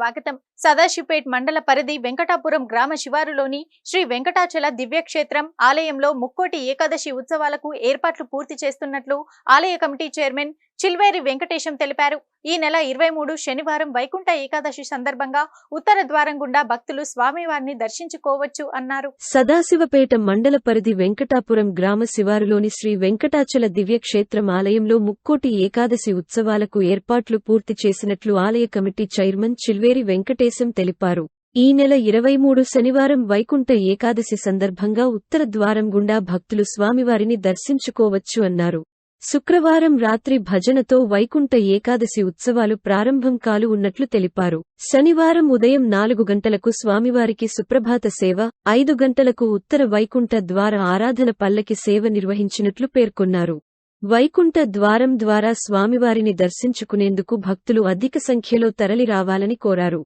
స్వాగతం. సదాశివపేట్ మండల పరిధి వెంకటాపురం గ్రామ శివారులోని శ్రీ వెంకటాచల దివ్యక్షేత్రం ఆలయంలో ముక్కోటి ఏకాదశి ఉత్సవాలకు ఏర్పాట్లు పూర్తి చేస్తున్నట్లు ఆలయ కమిటీ చైర్మన్ చిల్వేరి వెంకటేశం తెలిపారు. ఈ నెల ఇరవై మూడు శనివారం వైకుంఠ ఏకాదశి సందర్భంగా ఉత్తర ద్వారం గుండా భక్తులు స్వామివారిని దర్శించుకోవచ్చు అన్నారు. సదాశివపేట మండల పరిధి వెంకటాపురం గ్రామ శివారులోని శ్రీ వెంకటాచల దివ్యక్షేత్రం ఆలయంలో ముక్కోటి ఏకాదశి ఉత్సవాలకు ఏర్పాట్లు పూర్తి చేసినట్లు ఆలయ కమిటీ చైర్మన్ చిల్వేరి వెంకటేశం తెలిపారు. ఈ నెల ఇరవై మూడు శనివారం వైకుంఠ ఏకాదశి సందర్భంగా ఉత్తర ద్వారం గుండా భక్తులు స్వామివారిని దర్శించుకోవచ్చు అన్నారు. శుక్రవారం రాత్రి భజనతో వైకుంఠ ఏకాదశి ఉత్సవాలు ప్రారంభం కాలు ఉన్నట్లు తెలిపారు. శనివారం ఉదయం నాలుగు గంటలకు స్వామివారికి సుప్రభాత సేవ ఐదు గంటలకు ఉత్తర వైకుంఠ ద్వార ఆరాధన పల్లకి సేవ నిర్వహించినట్లు పేర్కొన్నారు. వైకుంఠ ద్వారం ద్వారా స్వామివారిని దర్శించుకునేందుకు భక్తులు అధిక సంఖ్యలో తరలి రావాలని కోరారు.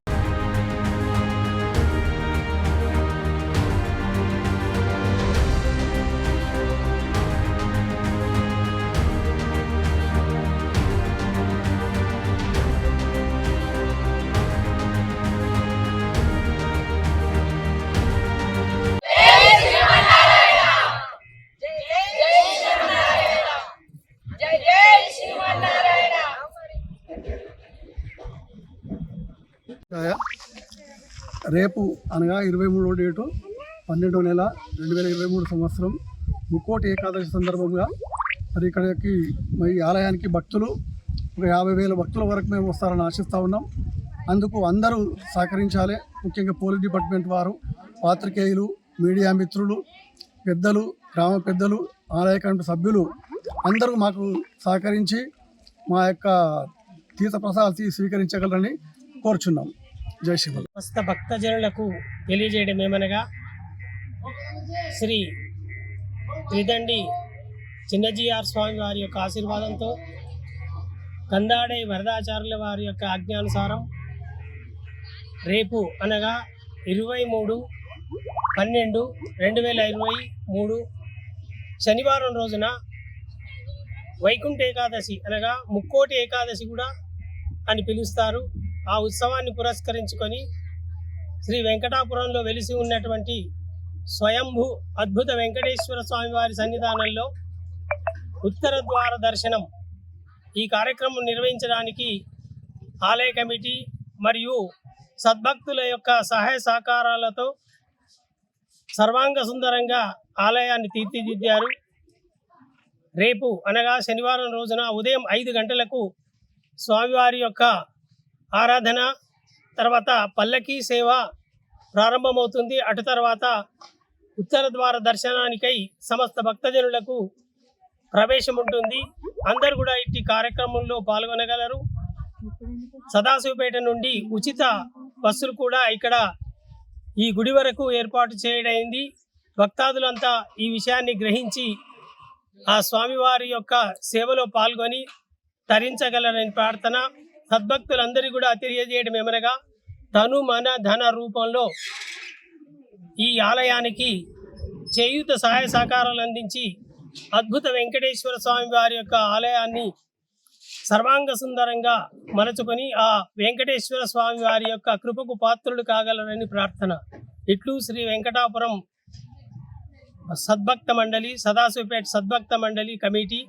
రేపు అనగా ఇరవై మూడో డేటు పన్నెండో నెల రెండు వేల ఇరవై మూడు సంవత్సరం ముక్కోటి ఏకాదశి సందర్భంగా మరి ఇక్కడికి మరి ఆలయానికి భక్తులు ఒక యాభై వేల భక్తుల వరకు మేము వస్తారని ఆశిస్తూ ఉన్నాం. అందుకు అందరూ సహకరించాలి. ముఖ్యంగా పోలీస్ డిపార్ట్మెంట్ వారు పాత్రికేయులు మీడియా మిత్రులు పెద్దలు గ్రామ పెద్దలు ఆలయ కమిటీ సభ్యులు అందరూ మాకు సహకరించి మా యొక్క తీర్థ ప్రసాదాలు స్వీకరించగలరని కోరుచున్నాం. జై శివల్ సమస్త భక్తజనులకు తెలియజేయడం ఏమనగా శ్రీ త్రిదండి చిన్నజీఆర్ స్వామి వారి యొక్క ఆశీర్వాదంతో కందాడే వరదాచార్యుల వారి యొక్క ఆజ్ఞానుసారం రేపు అనగా ఇరవై మూడు పన్నెండు రెండు వేల ఇరవై మూడు శనివారం రోజున వైకుంఠ ఏకాదశి అనగా ముక్కోటి ఏకాదశి కూడా అని పిలుస్తారు. ఆ ఉత్సవాన్ని పురస్కరించుకొని శ్రీ వెంకటాపురంలో వెలిసి ఉన్నటువంటి స్వయంభూ అద్భుత వెంకటేశ్వర స్వామివారి సన్నిధానంలో ఉత్తర ద్వార దర్శనం ఈ కార్యక్రమం నిర్వహించడానికి ఆలయ కమిటీ మరియు సద్భక్తుల యొక్క సహాయ సహకారాలతో సర్వాంగ సుందరంగా ఆలయాన్ని తీర్చిదిద్దారు. రేపు అనగా శనివారం రోజున ఉదయం ఐదు గంటలకు స్వామివారి యొక్క ఆరాధన తర్వాత పల్లకీ సేవ ప్రారంభమవుతుంది. అటు తర్వాత ఉత్తర ద్వార దర్శనానికై సమస్త భక్తజనులకు ప్రవేశం ఉంటుంది అందరు కూడా ఇట్టి కార్యక్రమంలో పాల్గొనగలరు. సదాశివపేట నుండి ఉచిత బస్సులు కూడా ఇక్కడ ఈ గుడి వరకు ఏర్పాటు చేయడైంది. భక్తాదులంతా ఈ విషయాన్ని గ్రహించి ఆ స్వామివారి యొక్క సేవలో పాల్గొని తరించగలరని ప్రార్థన. సద్భక్తులందరికీ కూడా తెలియజేయడం ఏమనగా తను మన ధన రూపంలో ఈ ఆలయానికి చేయూత సహాయ సహకారాలు అందించి అద్భుత వెంకటేశ్వర స్వామి వారి యొక్క ఆలయాన్ని సర్వాంగ సుందరంగా మలచుకొని ఆ వెంకటేశ్వర స్వామి వారి యొక్క కృపకు పాత్రులు కాగలరని ప్రార్థన. ఇట్లు శ్రీ వెంకటాపురం సద్భక్త మండలి సదాశివపేట సద్భక్త మండలి కమిటీ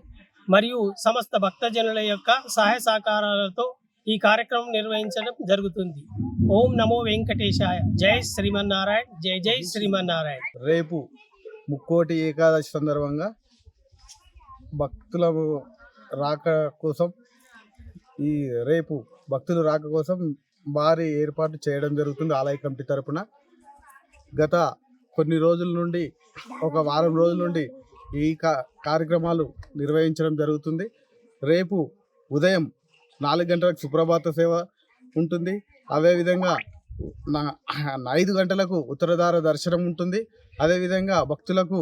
మరియు సమస్త భక్తజనుల యొక్క సహాయ సహకారాలతో ఈ కార్యక్రమం నిర్వహించడం జరుగుతుంది. ఓం నమో వెంకటేశాయ. జై శ్రీమన్నారాయణ. జై జై శ్రీమన్నారాయణ. రేపు ముక్కోటి ఏకాదశి సందర్భంగా భక్తుల రాక కోసం ఈ రేపు భక్తులు రాక కోసం భారీ ఏర్పాటు చేయడం జరుగుతుంది ఆలయ కమిటీ తరపున. గత కొన్ని రోజుల నుండి ఒక వారం రోజుల నుండి ఈ కార్యక్రమాలు నిర్వహించడం జరుగుతుంది. రేపు ఉదయం నాలుగు గంటలకు సుప్రభాత సేవ ఉంటుంది. అదేవిధంగా నా ఐదు గంటలకు ఉత్తరధార దర్శనం ఉంటుంది. అదేవిధంగా భక్తులకు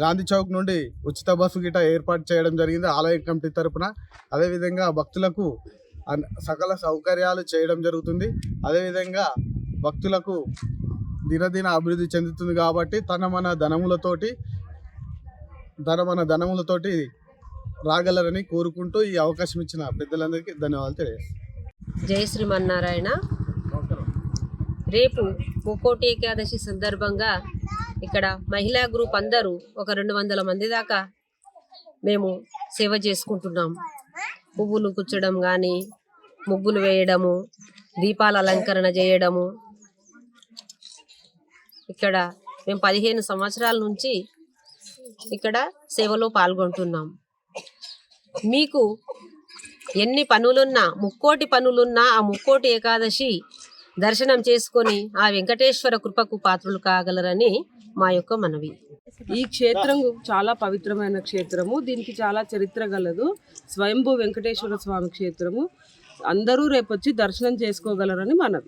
గాంధీ చౌక్ నుండి ఉచిత బస్సు గిట ఏర్పాటు చేయడం జరిగింది ఆలయ కమిటీ తరపున. అదేవిధంగా భక్తులకు సకల సౌకర్యాలు చేయడం జరుగుతుంది. అదేవిధంగా భక్తులకు దినదిన అభివృద్ధి చెందుతుంది కాబట్టి తన మన ధనములతోటి ధన మన ధనములతోటి రాగలరని కోరుకుంటూ ఈ అవకాశం ఇచ్చిన పెద్దలందరికీ ధన్యవాదాలు తెలియజేస్తాను జై శ్రీమన్నారాయణ. రేపు ముక్కోటి ఏకాదశి సందర్భంగా ఇక్కడ మహిళా గ్రూప్ అందరూ ఒక రెండు వందల మంది దాకా మేము సేవ చేసుకుంటున్నాం. పువ్వులు కుచ్చడం కానీ ముగ్గులు వేయడము దీపాల అలంకరణ చేయడము. ఇక్కడ మేము పదిహేను సంవత్సరాల నుంచి ఇక్కడ సేవలో పాల్గొంటున్నాం. మీకు ఎన్ని పనులున్నా ముక్కోటి పనులున్నా ఆ ముక్కోటి ఏకాదశి దర్శనం చేసుకొని ఆ వెంకటేశ్వర కృపకు పాత్రలు కాగలరని మా యొక్క మనవి. ఈ క్షేత్రం చాలా పవిత్రమైన క్షేత్రము. దీనికి చాలా చరిత్ర గలదు. స్వయంభూ వెంకటేశ్వర స్వామి క్షేత్రము. అందరూ రేపొచ్చి దర్శనం చేసుకోగలరని మనవి.